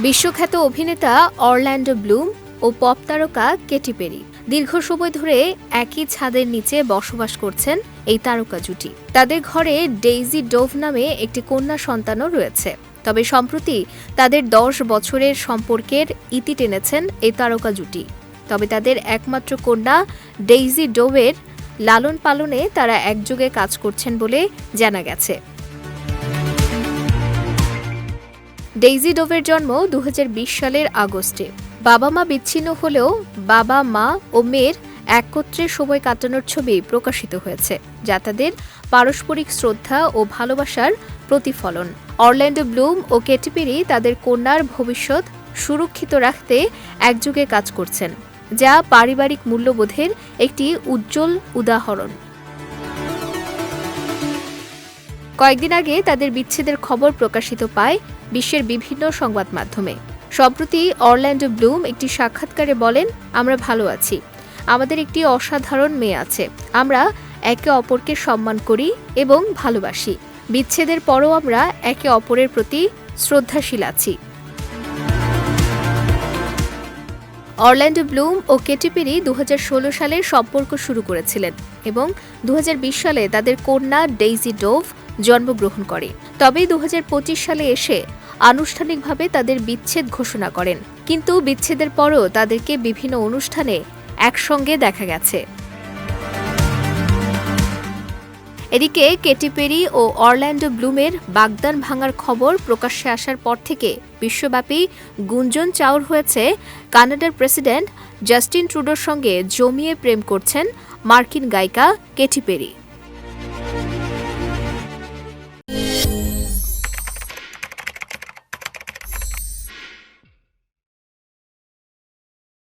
বিশ্বখ্যাত অভিনেতা Orlando Bloom ও পপ তারকা কেটি পেরি দীর্ঘ সময় ধরে একই ছাদের নিচে বসবাস করছেন এই তারকা জুটি। তাদের ঘরে ডেইজি ডোভ নামে একটি কন্যা সন্তানও রয়েছে। তবে সম্প্রতি তাদের দশ বছরের সম্পর্কের ইতি টেনেছেন এই তারকা জুটি। তবে তাদের একমাত্র কন্যা ডেইজি ডোভের লালন পালনে তারা একযোগে কাজ করছেন বলে জানা গেছে। ডেইজি ডোভের জন্ম দু হাজার বিশ সালের আগস্টে। বাবা মা বিচ্ছিন্ন হলেও বাবা, মা ও মেয়ের একত্রে সময় কাটানোর ছবি প্রকাশিত হয়েছে, যা তাদের পারস্পরিক শ্রদ্ধা ও ভালোবাসার প্রতিফলন। অরল্যান্ডো ব্লুম ও কেটি পেরি তাদের কন্যার ভবিষ্যৎ সুরক্ষিত রাখতে একযোগে কাজ করছেন, যা পারিবারিক মূল্যবোধের একটি উজ্জ্বল উদাহরণ। কয়েকদিন আগে তাদের বিচ্ছেদের খবর প্রকাশিত পায় বিশ্বের বিভিন্ন সংবাদ মাধ্যমে। সম্প্রতি অরল্যান্ডো ব্লুম একটি সাক্ষাৎকারে বলেন, আমরা ভালো আছি। আমাদের একটি অসাধারণ মেয়ে আছে। আমরা একে অপরকে সম্মান করি এবং ভালোবাসি। বিচ্ছেদের পরও আমরা একে অপরের প্রতি শ্রদ্ধাশীল আছি। অরল্যান্ডো ব্লুম ও কেটি পেরি দু হাজার ষোলো সালে সম্পর্ক শুরু করেছিলেন এবং দু হাজার বিশ সালে তাদের কন্যা ডেইজি ডোভ জন্মগ্রহণ করে। তবে দু হাজার পঁচিশ সালে এসে আনুষ্ঠানিকভাবে তাদের বিচ্ছেদ ঘোষণা করেন। কিন্তু বিচ্ছেদের পরও তাদেরকে বিভিন্ন অনুষ্ঠানে একসঙ্গে দেখা গেছে। এদিকে কেটি পেরি ও অরল্যান্ডো ব্লুমের বাগদান ভাঙার খবর প্রকাশ্যে আসার পর থেকে বিশ্বব্যাপী গুঞ্জন চাউর হয়েছে কানাডার প্রেসিডেন্ট জাস্টিন ট্রুডোর সঙ্গে জমিয়ে প্রেম করছেন মার্কিন গায়িকা কেটি পেরি।